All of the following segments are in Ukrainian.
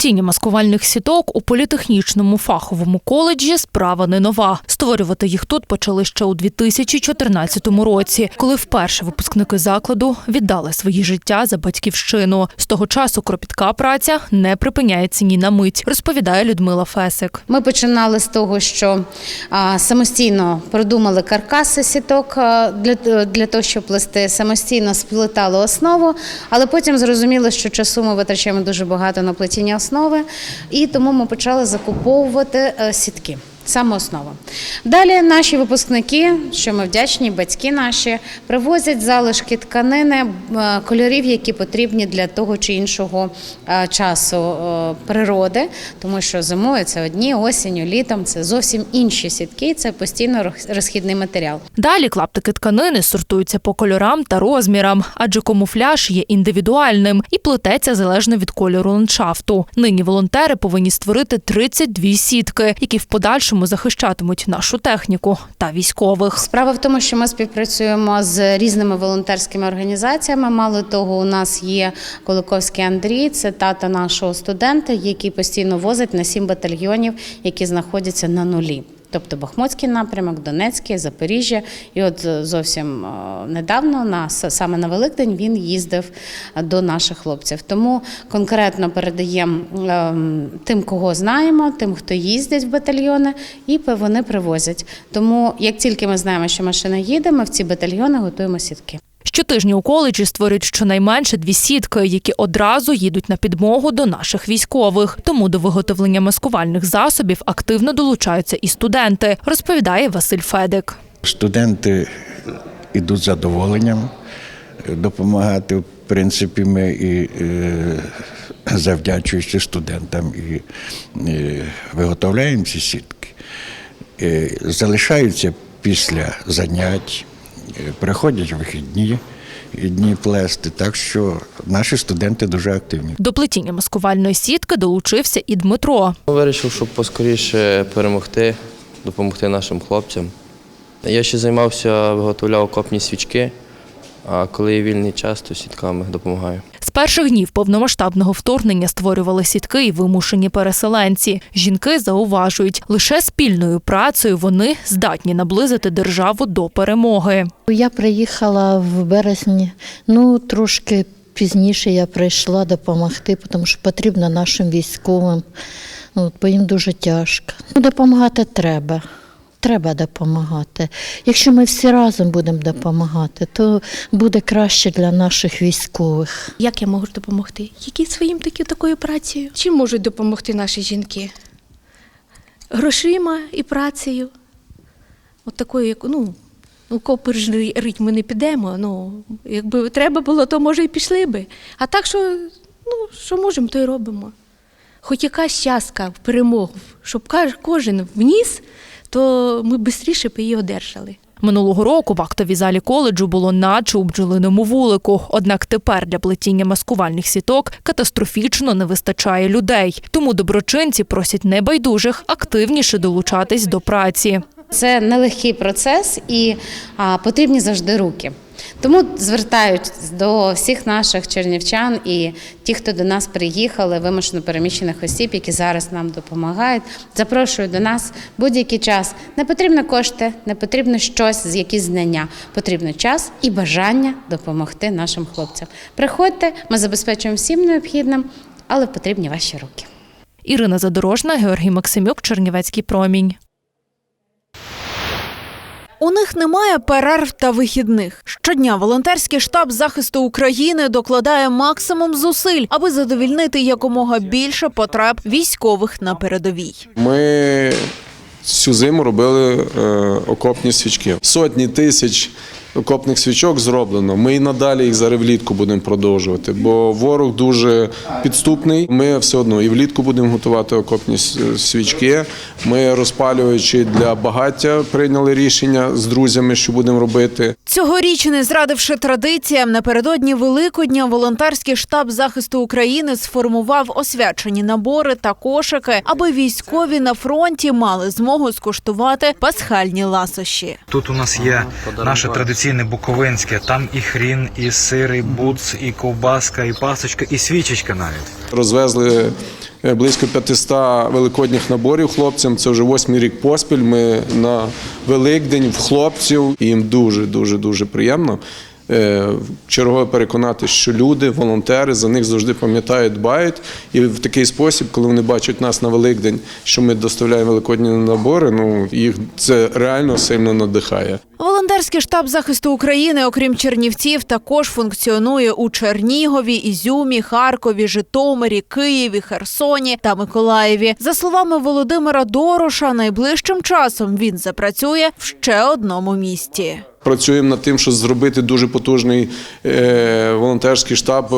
Плетіння маскувальних сіток у політехнічному фаховому коледжі справа не нова. Створювати їх тут почали ще у 2014 році, коли вперше випускники закладу віддали свої життя за батьківщину. З того часу кропітка праця не припиняється ні на мить, розповідає Людмила Фесик. Ми починали з того, що самостійно продумали каркаси сіток для, для того, щоб плести, самостійно сплетали основу, але потім зрозуміли, що часу ми витрачаємо дуже багато на плетіння основи, і тому ми почали закуповувати е, сітки. Саме основа. Далі наші випускники, що ми вдячні, батьки наші, привозять залишки тканини, е, кольорів, які потрібні для того чи іншого е, часу е, природи, тому що зимою це одні, осінню, літом це зовсім інші сітки, це постійно розхідний матеріал. Далі клаптики тканини сортуються по кольорам та розмірам, адже камуфляж є індивідуальним і плететься залежно від кольору ландшафту. Нині волонтери повинні створити 32 сітки, які в подальшому захищатимуть нашу техніку та військових. Справа в тому, що ми співпрацюємо з різними волонтерськими організаціями. Мало того, у нас є Коликовський Андрій, це тата нашого студента, який постійно возить на сім батальйонів, які знаходяться на нулі. Тобто Бахмутський напрямок, Донецький, Запоріжжя. І от е, зовсім е, недавно, на саме на Великдень, він їздив е, до наших хлопців. Тому конкретно передаємо ем, тим, кого знаємо, тим, хто їздить в батальйони, і вони привозять. Тому як тільки ми знаємо, що машина їде, ми в ці батальйони готуємо сітки. Щотижня у коледжі створюють щонайменше дві сітки, які одразу їдуть на підмогу до наших військових. Тому до виготовлення маскувальних засобів активно долучаються і студенти, розповідає Василь Федик. Студенти йдуть з задоволенням допомагати. В принципі, ми і е, завдячуючи студентам і е, виготовляємо ці сітки. Е, залишаються після занять, приходять вихідні дні плести. Так що наші студенти дуже активні. До плетіння маскувальної сітки долучився і Дмитро. Вирішив, щоб поскоріше перемогти, допомогти нашим хлопцям. Я ще займався, виготовляв окопні свічки, а коли є вільний час, то сітками допомагаю. З перших днів повномасштабного вторгнення створювали сітки і вимушені переселенці. Жінки зауважують, лише спільною працею вони здатні наблизити державу до перемоги. Я приїхала в березні, ну трошки пізніше я прийшла допомогти, тому що потрібно нашим військовим, От, бо їм дуже тяжко. Ну, допомагати треба. Треба допомагати. Якщо ми всі разом будемо допомагати, то буде краще для наших військових. Як я можу допомогти? Які своїм такі такою працею? Чим можуть допомогти наші жінки? Грошима і працею. От такою, як ну, ну копир рить ми не підемо. Ну, якби треба було, то може і пішли би. А так, що, ну, що можемо, то й робимо. Хоч якась частка в перемогу, щоб кожен вніс, то ми швидше б її одержали. Минулого року в актовій залі коледжу було наче у бджолиному вулику. Однак тепер для плетіння маскувальних сіток катастрофічно не вистачає людей. Тому доброчинці просять небайдужих активніше долучатись до праці. Це нелегкий процес і а, потрібні завжди руки. Тому звертають до всіх наших чернівчан і ті, хто до нас приїхали, вимушено переміщених осіб, які зараз нам допомагають. Запрошую до нас будь-який час. Не потрібно кошти, не потрібно щось, якісь знання. Потрібно час і бажання допомогти нашим хлопцям. Приходьте, ми забезпечуємо всім необхідним, але потрібні ваші руки. Ірина Задорожна, Георгій Максимюк, Чернівецький промінь. У них немає перерв та вихідних. Щодня волонтерський штаб захисту України докладає максимум зусиль, аби задовільнити якомога більше потреб військових на передовій. Ми всю зиму робили е, окопні свічки. Сотні тисяч окопних свічок зроблено. Ми і надалі їх зараз влітку будемо продовжувати, бо ворог дуже підступний. Ми все одно і влітку будемо готувати окопні свічки. Ми розпалюючи для багаття прийняли рішення з друзями, що будемо робити. Цьогоріч, не зрадивши традиціям, напередодні Великодня волонтерський штаб захисту України сформував освячені набори та кошики, аби військові на фронті мали змогу скуштувати пасхальні ласощі. Тут у нас є наше традиційне буковинське, там і хрін, і сир, і буц, і ковбаска, і пасочка, і свічечка навіть. Розвезли е, близько 500 великодніх наборів хлопцям. Це вже восьмий рік поспіль. Ми на Великдень в хлопців. І їм дуже, дуже, дуже приємно. е, Чергове переконати, що люди, волонтери за них завжди пам'ятають, дбають. І в такий спосіб, коли вони бачать нас на Великдень, що ми доставляємо великодні набори, ну їх це реально сильно надихає. Волонтерський штаб захисту України, окрім Чернівців, також функціонує у Чернігові, Ізюмі, Харкові, Житомирі, Києві, Херсоні та Миколаєві. За словами Володимира Дороша, найближчим часом він запрацює в ще одному місті. Працюємо над тим, щоб зробити дуже потужний е, волонтерський штаб е,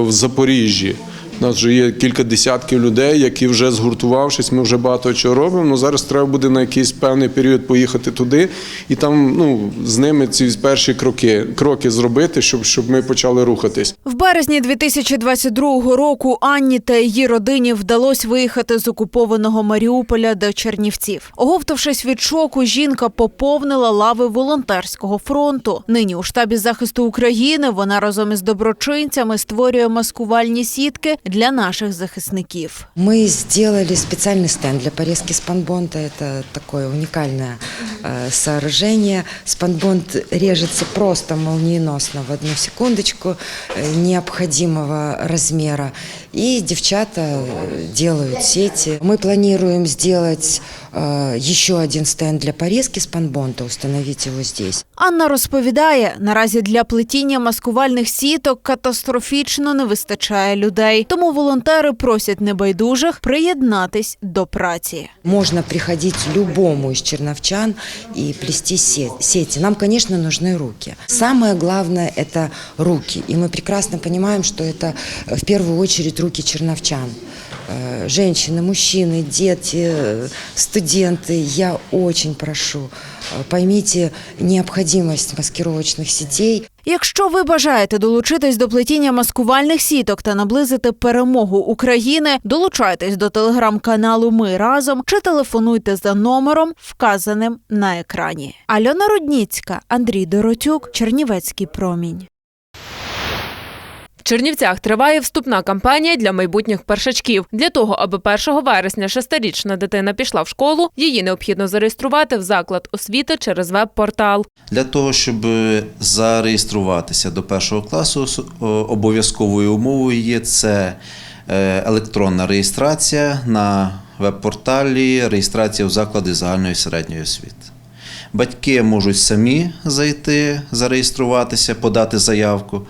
в Запоріжжі. У нас вже є кілька десятків людей, які вже згуртувавшись, ми вже багато чого робимо. Ну зараз треба буде на якийсь певний період поїхати туди і там ну, з ними ці перші кроки, кроки зробити, щоб, щоб ми почали рухатись. В березні 2022 року Анні та її родині вдалося виїхати з окупованого Маріуполя до Чернівців. Оговтавшись від шоку, жінка поповнила лави волонтерського фронту. Нині у штабі захисту України вона разом із доброчинцями створює маскувальні сітки для наших захисників. Мы сделали специальный стенд для порезки спанбонда. Это такое уникальное э, сооружение. Спанбонд режется просто молниеносно в одну секундочку э, необходимого размера. И девчата э, делают сети. Мы планируем сделать э, еще один стенд для порезки спанбонда, установить его здесь. Анна розповідає, наразі для плетіння маскувальних сіток катастрофічно не вистачає людей. Тому волонтери просять небайдужих приєднатись до праці. Можно приходить любому из черновчан и плести се- сети. Нам, конечно, нужны руки. Самое главное – это руки. И мы прекрасно понимаем, что это э, в первую очередь руки черновчан. Э, Женщины, мужчины, дети, э, студенты. Я очень прошу, э, поймите необходимость маскировочных сетей. Якщо ви бажаєте долучитись до плетіння маскувальних сіток та наблизити перемогу України, долучайтесь до телеграм-каналу Ми разом чи телефонуйте за номером, вказаним на екрані. Альона Рудніцька, Андрій Доротюк, Чернівецький промінь. Чернівцях триває вступна кампанія для майбутніх першачків. Для того, аби 1 вересня шестирічна дитина пішла в школу, її необхідно зареєструвати в заклад освіти через веб-портал. Для того, щоб зареєструватися до першого класу, обов'язковою умовою є це е, електронна реєстрація на веб-порталі, реєстрація в заклади загальної середньої освіти. Батьки можуть самі зайти, зареєструватися, подати заявку,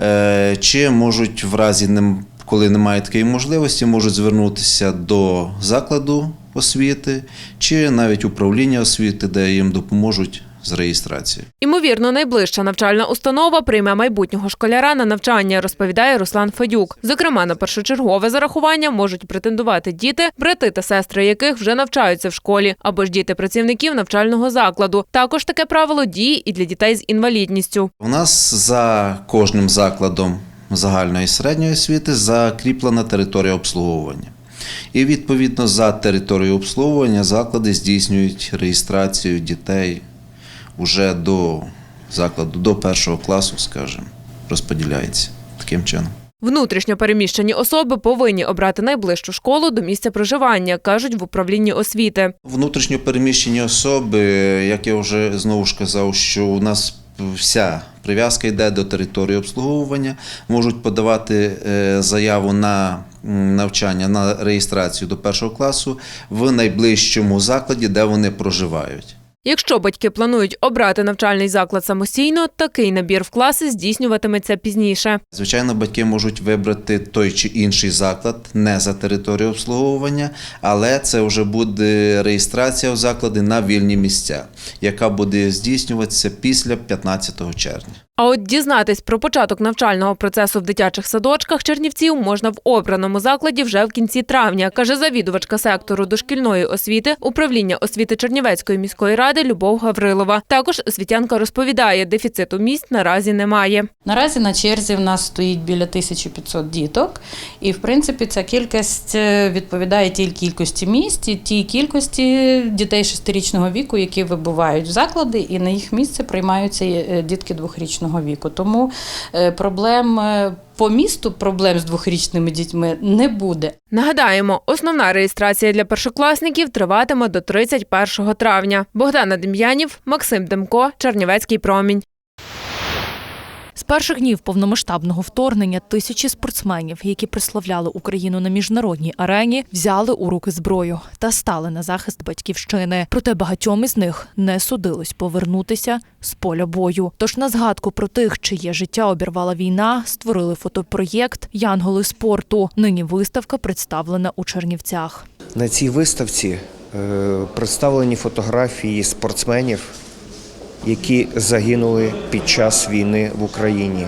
е, чи можуть в разі, коли немає такої можливості, можуть звернутися до закладу освіти чи навіть управління освіти, де їм допоможуть з реєстрацією. Імовірно, найближча навчальна установа прийме майбутнього школяра на навчання, розповідає Руслан Федюк. Зокрема, на першочергове зарахування можуть претендувати діти, брати та сестри яких вже навчаються в школі, або ж діти працівників навчального закладу. Також таке правило діє і для дітей з інвалідністю. У нас за кожним закладом загальної середньої освіти закріплена територія обслуговування. І відповідно за територією обслуговування заклади здійснюють реєстрацію дітей уже до закладу, до першого класу, скажімо, розподіляється таким чином. Внутрішньо переміщені особи повинні обрати найближчу школу до місця проживання, кажуть в управлінні освіти. Внутрішньо переміщені особи, як я вже знову ж казав, що у нас вся прив'язка йде до території обслуговування, можуть подавати е, заяву на навчання на реєстрацію до першого класу в найближчому закладі, де вони проживають. Якщо батьки планують обрати навчальний заклад самостійно, такий набір в класи здійснюватиметься пізніше. Звичайно, батьки можуть вибрати той чи інший заклад не за територію обслуговування, але це вже буде реєстрація в заклади на вільні місця, яка буде здійснюватися після 15 червня. А от дізнатись про початок навчального процесу в дитячих садочках Чернівців можна в обраному закладі вже в кінці травня, каже завідувачка сектору дошкільної освіти управління освіти Чернівецької міської ради Любов Гаврилова. Також освітянка розповідає, дефіциту місць наразі немає. Наразі на черзі в нас стоїть біля 1500 діток, і в принципі ця кількість е, відповідає тій кількості місць і тій кількості дітей шестирічного віку, які вибувають в заклади, і на їх місце приймаються е, дітки двохрічного віку. Тому е, проблем е, по місту, проблем з двохрічними дітьми не буде. Нагадаємо, основна реєстрація для першокласників триватиме до 31 травня. Богдана Дем'янів, Максим Демко, Чернівецький промінь. З перших днів повномасштабного вторгнення тисячі спортсменів, які прославляли Україну на міжнародній арені, взяли у руки зброю та стали на захист батьківщини. Проте багатьом із них не судилось повернутися з поля бою. Тож на згадку про тих, чиє життя обірвала війна, створили фотопроєкт Янголи спорту. Нині виставка представлена у Чернівцях. На цій виставці е, представлені фотографії спортсменів, які загинули під час війни в Україні.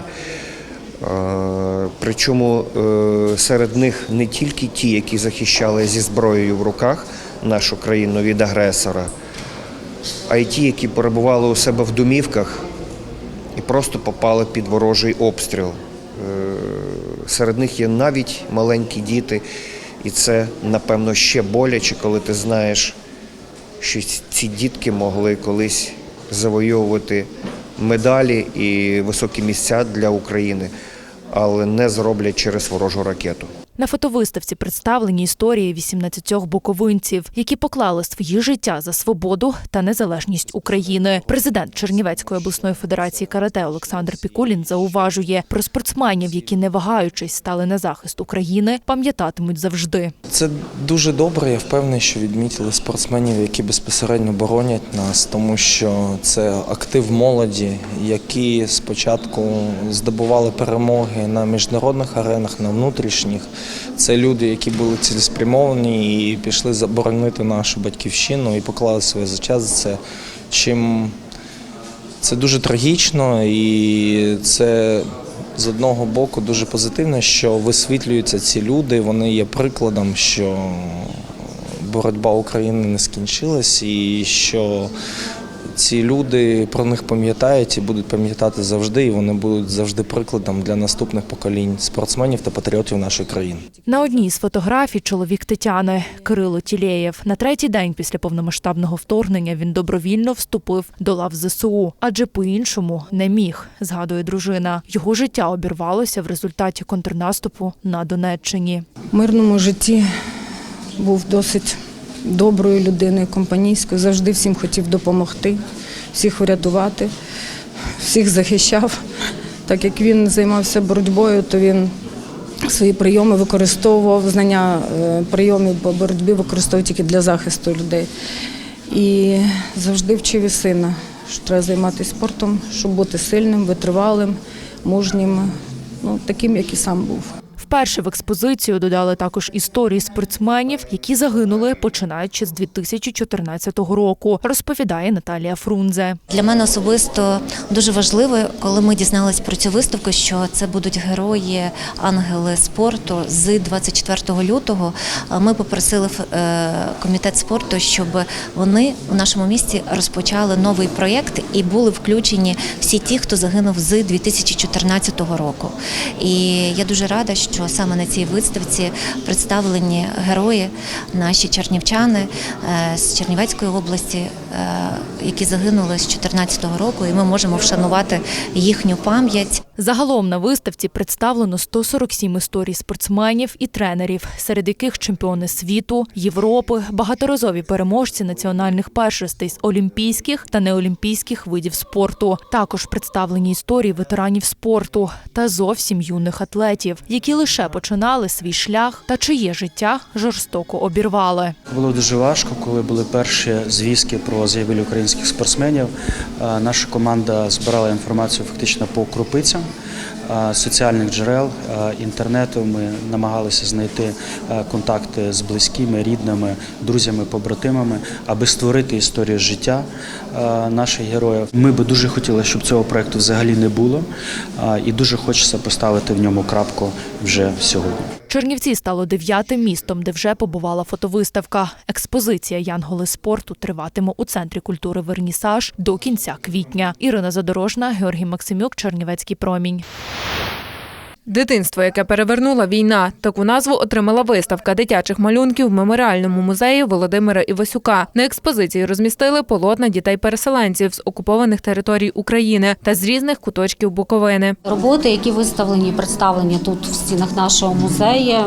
Е, Причому е, серед них не тільки ті, які захищали зі зброєю в руках нашу країну від агресора, а й ті, які перебували у себе в домівках і просто попали під ворожий обстріл. Е, Серед них є навіть маленькі діти, і це, напевно, ще боляче, коли ти знаєш, що ці дітки могли колись завойовувати медалі і високі місця для України, але не зроблять через ворожу ракету. На фотовиставці представлені історії 18 буковинців, які поклали свої життя за свободу та незалежність України. Президент Чернівецької обласної федерації карате Олександр Пікулін зауважує про спортсменів, які не вагаючись стали на захист України, пам'ятатимуть завжди. Це дуже добре. Я впевнений, що відмітили спортсменів, які безпосередньо боронять нас, тому що це актив молоді, які спочатку здобували перемоги на міжнародних аренах, на внутрішніх. Це люди, які були цілеспрямовані і пішли заборонити нашу батьківщину і поклали своє за це. Чим це дуже трагічно і це з одного боку дуже позитивно, що висвітлюються ці люди. Вони є прикладом, що боротьба України не скінчилась, і що ці люди про них пам'ятають і будуть пам'ятати завжди, і вони будуть завжди прикладом для наступних поколінь спортсменів та патріотів нашої країни. На одній з фотографій чоловік Тетяни Кирило Тілєєв. На третій день після повномасштабного вторгнення він добровільно вступив до лав ЗСУ, адже по-іншому не міг, згадує дружина. Його життя обірвалося в результаті контрнаступу на Донеччині. В мирному житті був досить доброю людиною, компанійською, завжди всім хотів допомогти, всіх врятувати, всіх захищав. Так як він займався боротьбою, то він свої прийоми використовував, знання е, прийомів по боротьбі використовував тільки для захисту людей. І завжди вчив і сина, що треба займатися спортом, щоб бути сильним, витривалим, мужнім, ну, таким, як і сам був. Вперше в експозицію додали також історії спортсменів, які загинули починаючи з 2014 року, розповідає Наталія Фрунзе. Для мене особисто дуже важливо, коли ми дізналися про цю виставку, що це будуть герої, ангели спорту. З 24 лютого ми попросили е, комітет спорту, щоб вони у нашому місті розпочали новий проєкт і були включені всі ті, хто загинув з 2014 року. І я дуже рада, що саме на цій виставці представлені герої, наші чернівчани е, з Чернівецької області, які загинули з 2014 року, і ми можемо вшанувати їхню пам'ять. Загалом на виставці представлено 147 історій спортсменів і тренерів, серед яких чемпіони світу, Європи, багаторазові переможці національних першостей з олімпійських та неолімпійських видів спорту. Також представлені історії ветеранів спорту та зовсім юних атлетів, які лише починали свій шлях та чиє життя жорстоко обірвали. Було дуже важко, коли були перші звістки про загибель українських спортсменів. Е, Наша команда збирала інформацію фактично по крупицям е, соціальних джерел, е, інтернету. Ми намагалися знайти контакти з близькими, рідними, друзями, побратимами, аби створити історію життя наших героїв. Ми би дуже хотіли, щоб цього проекту взагалі не було, і дуже хочеться поставити в ньому крапку вже сьогодні. Чернівці стало дев'ятим містом, де вже побувала фотовиставка. Експозиція Янголи спорту триватиме у центрі культури Вернісаж до кінця квітня. Ірина Задорожна, Георгій Максимюк, Чернівецький промінь. Дитинство, яке перевернула війна. Таку назву отримала виставка дитячих малюнків в меморіальному музеї Володимира Івасюка. На експозиції розмістили полотна дітей-переселенців з окупованих територій України та з різних куточків Буковини. Роботи, які виставлені представлені тут в стінах нашого музею,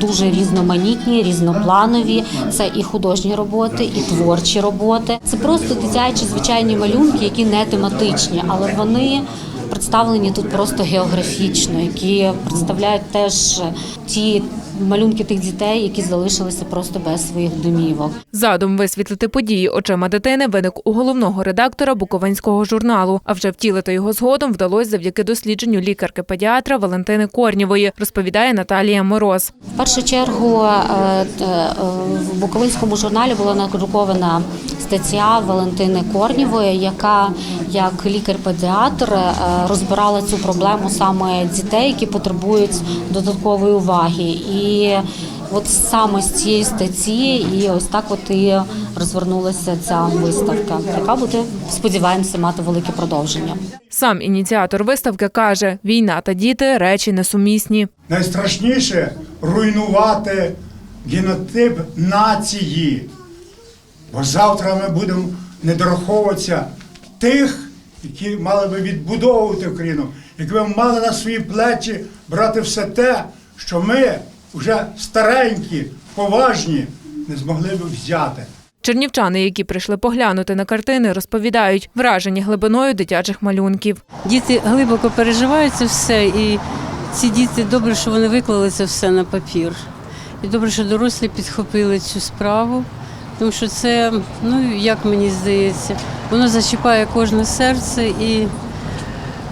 дуже різноманітні, різнопланові. Це і художні роботи, і творчі роботи. Це просто дитячі звичайні малюнки, які не тематичні, але вони представлені тут просто географічно, які представляють теж ті малюнки тих дітей, які залишилися просто без своїх домівок. Задум висвітлити події очима дитини виник у головного редактора Буковинського журналу. А вже втілити його згодом вдалося завдяки дослідженню лікарки-педіатра Валентини Корнєвої, розповідає Наталія Мороз. В першу чергу е, е, в Буковинському журналі була надрукована стаття Валентини Корнєвої, яка як лікар-педіатр е, розбирала цю проблему саме дітей, які потребують додаткової уваги. І от саме з цієї статті, і ось так от і розвернулася ця виставка, яка буде, сподіваємося, мати велике продовження. Сам ініціатор виставки каже: війна та діти речі несумісні. Найстрашніше руйнувати генотип нації. Бо завтра ми будемо не дораховуватися тих, які мали би відбудовувати Україну, які би мали на свої плечі брати все те, що ми вже старенькі, поважні, не змогли би взяти. Чернівчани, які прийшли поглянути на картини, розповідають, вражені глибиною дитячих малюнків. Діти глибоко переживають це все, і ці діти добре, що вони виклали це все на папір. І добре, що дорослі підхопили цю справу, тому що це, ну як мені здається, воно зачіпає кожне серце і,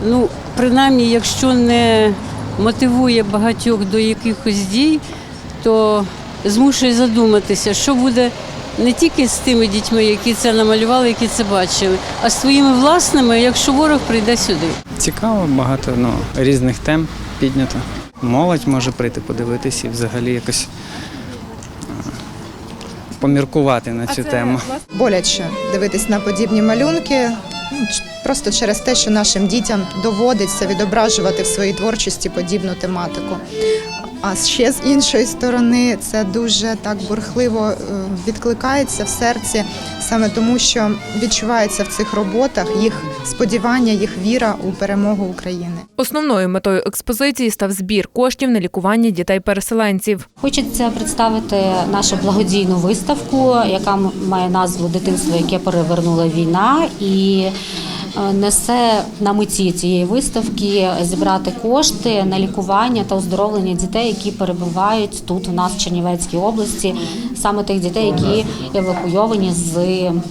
ну, принаймні, якщо не мотивує багатьох до якихось дій, то змушує задуматися, що буде не тільки з тими дітьми, які це намалювали, які це бачили, а з своїми власними, якщо ворог прийде сюди. Цікаво, багато ну, різних тем піднято. Молодь може прийти подивитись і взагалі якось е, поміркувати на цю тему. боляче дивитись на подібні малюнки. Ну, Просто через те, що нашим дітям доводиться відображувати в своїй творчості подібну тематику. А ще з іншої сторони, це дуже так бурхливо е, відкликається в серці, саме тому, що відчувається в цих роботах їх сподівання, їх віра у перемогу України. Основною метою експозиції став збір коштів на лікування дітей-переселенців. Хочеться представити нашу благодійну виставку, яка має назву Дитинство, яке перевернула війна, і несе на меті цієї виставки зібрати кошти на лікування та оздоровлення дітей, які перебувають тут у нас в Чернівецькій області, саме тих дітей, які евакуйовані з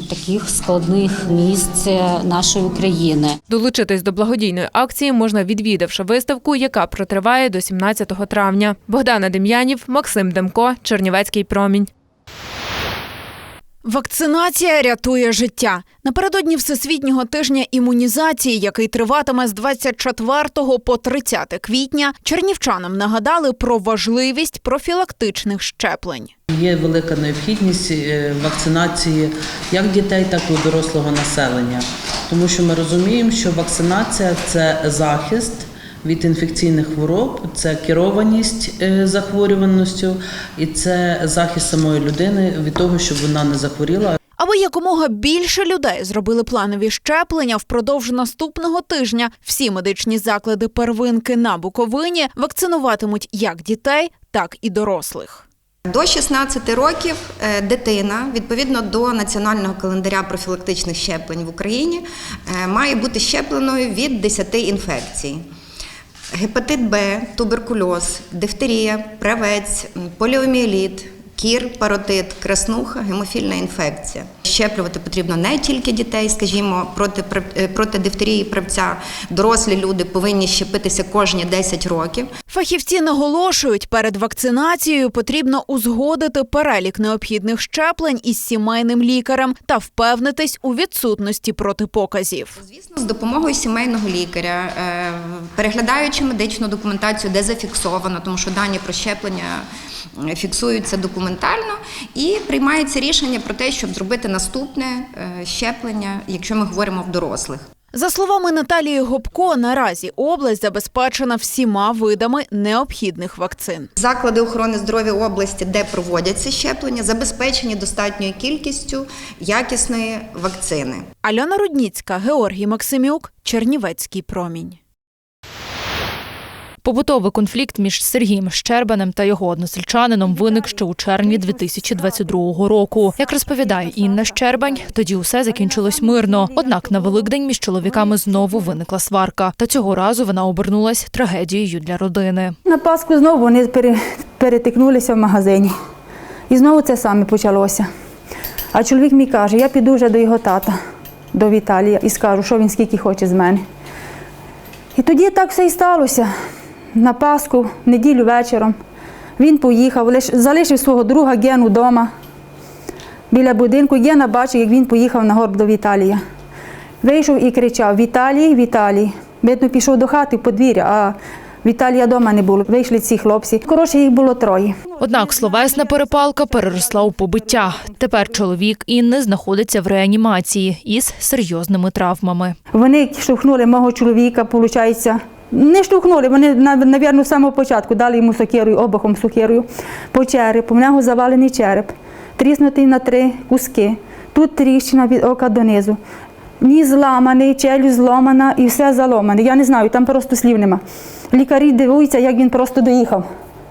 таких складних місць нашої України. Долучитись до благодійної акції можна відвідавши виставку, яка протриває до 17 травня. Богдана Дем'янів, Максим Демко, Чернівецький промінь. Вакцинація рятує життя. Напередодні Всесвітнього тижня імунізації, який триватиме з 24 по 30 квітня, чернівчанам нагадали про важливість профілактичних щеплень. Є велика необхідність е, вакцинації як дітей, так і дорослого населення, тому що ми розуміємо, що вакцинація це захист від інфекційних хвороб, це керованість е, захворюваністю і це захист самої людини від того, щоб вона не захворіла. Аби якомога більше людей зробили планові щеплення впродовж наступного тижня, всі медичні заклади первинки на Буковині вакцинуватимуть як дітей, так і дорослих. До 16 років е, дитина, відповідно до національного календаря профілактичних щеплень в Україні, е, має бути щепленою від 10 інфекцій. Гепатит Б, туберкульоз, дифтерія, правець, поліоміеліт, кір, паротит, краснуха, гемофільна інфекція. Щеплювати потрібно не тільки дітей, скажімо, проти, е, проти дифтерії правця. Дорослі люди повинні щепитися кожні 10 років. Фахівці наголошують, перед вакцинацією потрібно узгодити перелік необхідних щеплень із сімейним лікарем та впевнитись у відсутності протипоказів. З допомогою сімейного лікаря, е, переглядаючи медичну документацію, де зафіксовано, тому що дані про щеплення е, фіксуються документально, і приймається рішення про те, щоб зробити наступне е, щеплення, якщо ми говоримо в дорослих. За словами Наталії Гопко, наразі область забезпечена всіма видами необхідних вакцин. Заклади охорони здоров'я області, де проводяться щеплення, забезпечені достатньою кількістю якісної вакцини. Альона Рудніцька, Георгій Максимюк, Чернівецький промінь. Побутовий конфлікт між Сергієм Щербанем та його односельчанином виник ще у червні 2022 року. Як розповідає Інна Щербань, тоді усе закінчилось мирно. Однак на Великдень між чоловіками знову виникла сварка. Та цього разу вона обернулась трагедією для родини. На Пасху знову вони перетикнулися в магазині. І знову це саме почалося. А чоловік мій каже, я піду вже до його тата, до Віталія, і скажу, що він скільки хоче з мене. І тоді так все і сталося. На Пасху, в неділю вечором, він поїхав, лиш- залишив свого друга Гену вдома. Біля будинку Гена бачив, як він поїхав на горб до Віталія. Вийшов і кричав: Віталій, Віталій. Видно, пішов до хати в подвір'я, а Віталія вдома не було. Вийшли ці хлопці. Коротше, їх було троє. Однак словесна перепалка переросла у побиття. Тепер чоловік Інни знаходиться в реанімації із серйозними травмами. Вони штовхнули мого чоловіка, виходить. Не штовхнули, вони, навірно, з самого початку дали йому сокирою, обухом сокирою по черепу. В нього завалений череп, тріснутий на три куски. Тут тріщина від ока донизу. Ніс зламаний, челюсть зломана і все заломане. Я не знаю, там просто слів нема. Лікарі дивуються, як він просто доїхав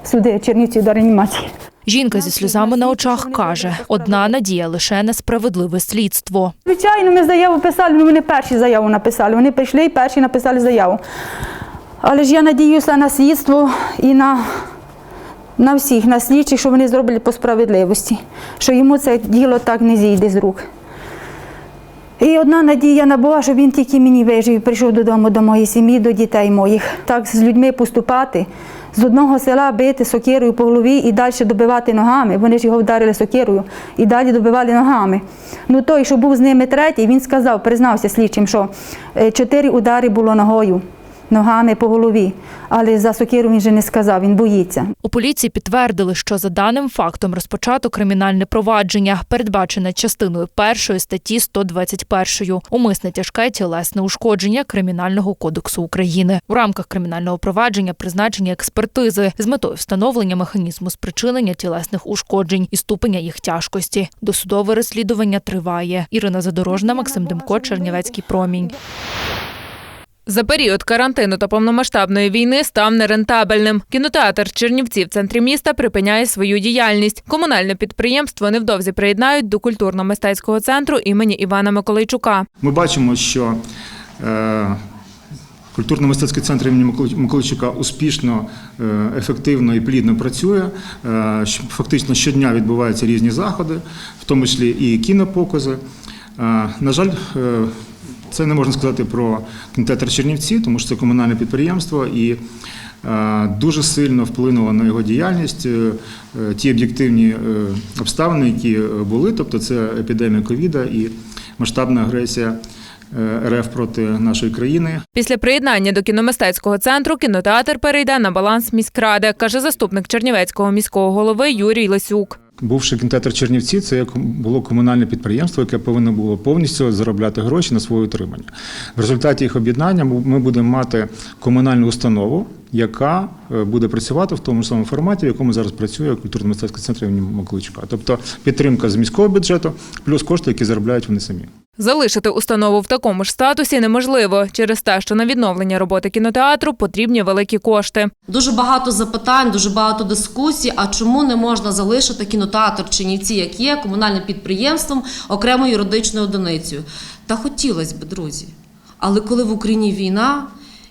сюди, Чернівці, до реанімації. Жінка зі сльозами на очах каже: одна надія лише на справедливе слідство. Звичайно, ми заяву писали, ну вони перші заяву написали. Вони прийшли і перші написали заяву. Але ж я надіюся на слідство і на, на всіх, на слідчих, що вони зроблять по справедливості, що йому це діло так не зійде з рук. І одна надія на Бога, щоб він тільки мені вижив і прийшов додому до моєї сім'ї, до дітей моїх. Так з людьми поступати, з одного села бити сокирою по голові і далі добивати ногами. Вони ж його вдарили сокирою і далі добивали ногами. Ну той, що був з ними третій, він сказав, признався слідчим, що е, чотири удари було ногою, ногами по голові. Але за сокиру він же не сказав, він боїться. У поліції підтвердили, що за даним фактом розпочато кримінальне провадження, передбачене частиною першої статті 121 умисне тяжке тілесне ушкодження Кримінального кодексу України. У рамках кримінального провадження призначені експертизи з метою встановлення механізму спричинення тілесних ушкоджень і ступеня їх тяжкості. Досудове розслідування триває. Ірина Задорожна, Максим Демко, Чернівецький промінь. За період карантину та повномасштабної війни став нерентабельним. Кінотеатр Чернівці в центрі міста припиняє свою діяльність. Комунальне підприємство невдовзі приєднають до культурно-мистецького центру імені Івана Миколайчука. Ми бачимо, що е, культурно-мистецький центр імені Миколи- Миколайчука успішно, е, ефективно і плідно працює. Е, Фактично щодня відбуваються різні заходи, в тому числі і кінопокази. На жаль, це не можна сказати про кінотеатр Чернівці, тому що це комунальне підприємство і е, дуже сильно вплинуло на його діяльність е, ті об'єктивні е, обставини, які були, тобто це епідемія ковіда і масштабна агресія РФ проти нашої країни. Після приєднання до кіномистецького центру кінотеатр перейде на баланс міськради, каже заступник Чернівецького міського голови Юрій Лисюк. Бувши кінотеатр Чернівці, це було комунальне підприємство, яке повинно було повністю заробляти гроші на своє утримання. В результаті їх об'єднання ми будемо мати комунальну установу, яка е, буде працювати в тому самому форматі, в якому зараз працює культурно-мистецький центр імені Макличка. Тобто підтримка з міського бюджету плюс кошти, які заробляють вони самі. Залишити установу в такому ж статусі неможливо через те, що на відновлення роботи кінотеатру потрібні великі кошти. Дуже багато запитань, дуже багато дискусій. А чому не можна залишити кінотеатр Чернівці, як є комунальним підприємством, окремою юридичною одиницею? Та хотілося б, друзі. Але коли в Україні війна,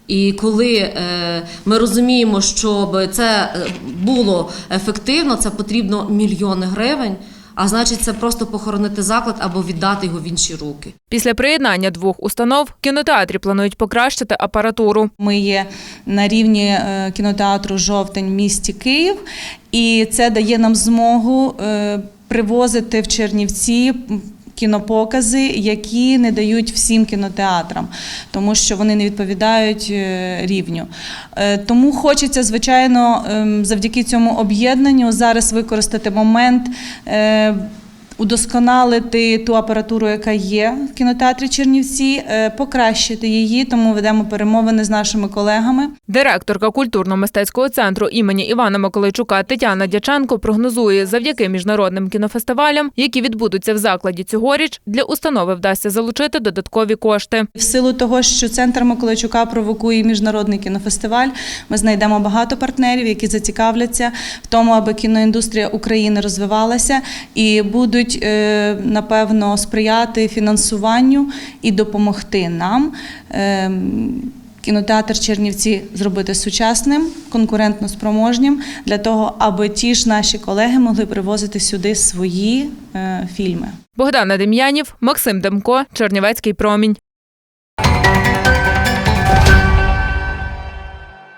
і коли е, ми розуміємо, щоб це е, було ефективно, це потрібно мільйони гривень. А значить, це просто похоронити заклад або віддати його в інші руки. Після приєднання двох установ в кінотеатрі планують покращити апаратуру. Ми є на рівні е, кінотеатру Жовтень в місті Київ, і це дає нам змогу е, привозити в Чернівці. Кінопокази, які не дають всім кінотеатрам, тому що вони не відповідають е, рівню. Е, Тому хочеться, звичайно, ем, завдяки цьому об'єднанню зараз використати момент. Удосконалити ту апаратуру, яка є в кінотеатрі Чернівці, е, покращити її, тому ведемо перемовини з нашими колегами. Директорка культурно-мистецького центру імені Івана Миколайчука Тетяна Дяченко прогнозує, завдяки міжнародним кінофестивалям, які відбудуться в закладі цьогоріч, для установи вдасться залучити додаткові кошти. В силу того, що центр Миколайчука провокує міжнародний кінофестиваль, ми знайдемо багато партнерів, які зацікавляться в тому, аби кіноіндустрія України розвивалася і будуть е, напевно сприяти фінансуванню і допомогти нам. ем, Кінотеатр Чернівці зробити сучасним, конкурентно спроможнім для того, аби ті ж наші колеги могли привозити сюди свої е, фільми. Богдана Дем'янів, Максим Демко, Чернівецький промінь.